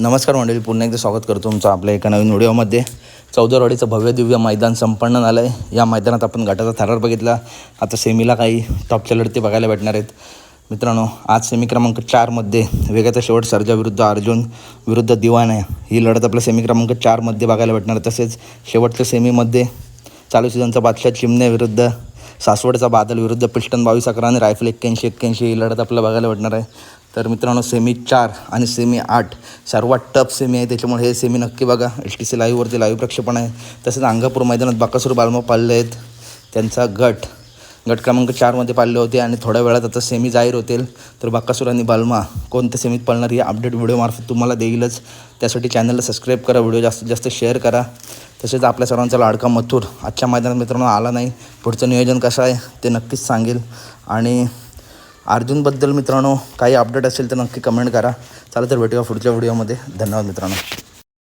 नमस्कार मंडळी पुन्हा एकदा स्वागत करतो तुमचं आपल्या एका नवीन व्हिडिओमध्ये. चौदरवाडीचं भव्य दिव्य मैदान संपन्न झालं आहे या मैदानात आपण गटाचा थरार बघितला. आता सेमीला काही टॉपच्या लढती बघायला भेटणार आहेत. मित्रांनो आज सेमी क्रमांक चारमध्ये वेगाचा शेवट सर्जा विरुद्ध अर्जुन विरुद्ध दिवान. आहे ही लढत आपल्या सेमी क्रमांक चारमध्ये बघायला भेटणार. तसेच शेवटच्या सेमीमध्ये चालू सीझनचा बादशाह चिमणे विरुद्ध सासवडचा बादल विरुद्ध पिष्टन बावीस अकरा आणि रायफल एक्क्याऐंशी एक्क्याऐंशी. ही लढत आपल्याला बघायला भेटणार आहे. तर मित्रांनो सेमी चार आणि सेमी आठ सर्वात टफ सेमी आहे. त्याच्यामुळे हे सेमी नक्की बघा. एच टी सी लाईव्हवरती लाईव्ह प्रक्षेपण आहे. तसेच अंगापूर मैदानात बाकासूर बालमा पाळले आहेत. त्यांचा गट गट क्रमांक चारमध्ये पाळले होते आणि थोड्या वेळात आता सेमी जाहीर होतील. तर बाकासूर आणि बालमा कोणत्या सेमीत पाळणार या अपडेट व्हिडिओमार्फत तुम्हाला देईलच. त्यासाठी चॅनलला सबस्क्राईब करा व्हिडिओ जास्तीत जास्त शेअर करा. तसेच आपल्या सर्वांचा लाडका मथुर आजच्या मैदानात मित्रांनो आला नाही. पुढचं नियोजन कसं आहे ते नक्कीच सांगेल. आणि अर्जुनबद्दल मित्रांनो काही अपडेट असेल तर नक्की कमेंट करा. चला तर भेटूया पुढच्या व्हिडिओमध्ये धन्यवाद मित्रांनो.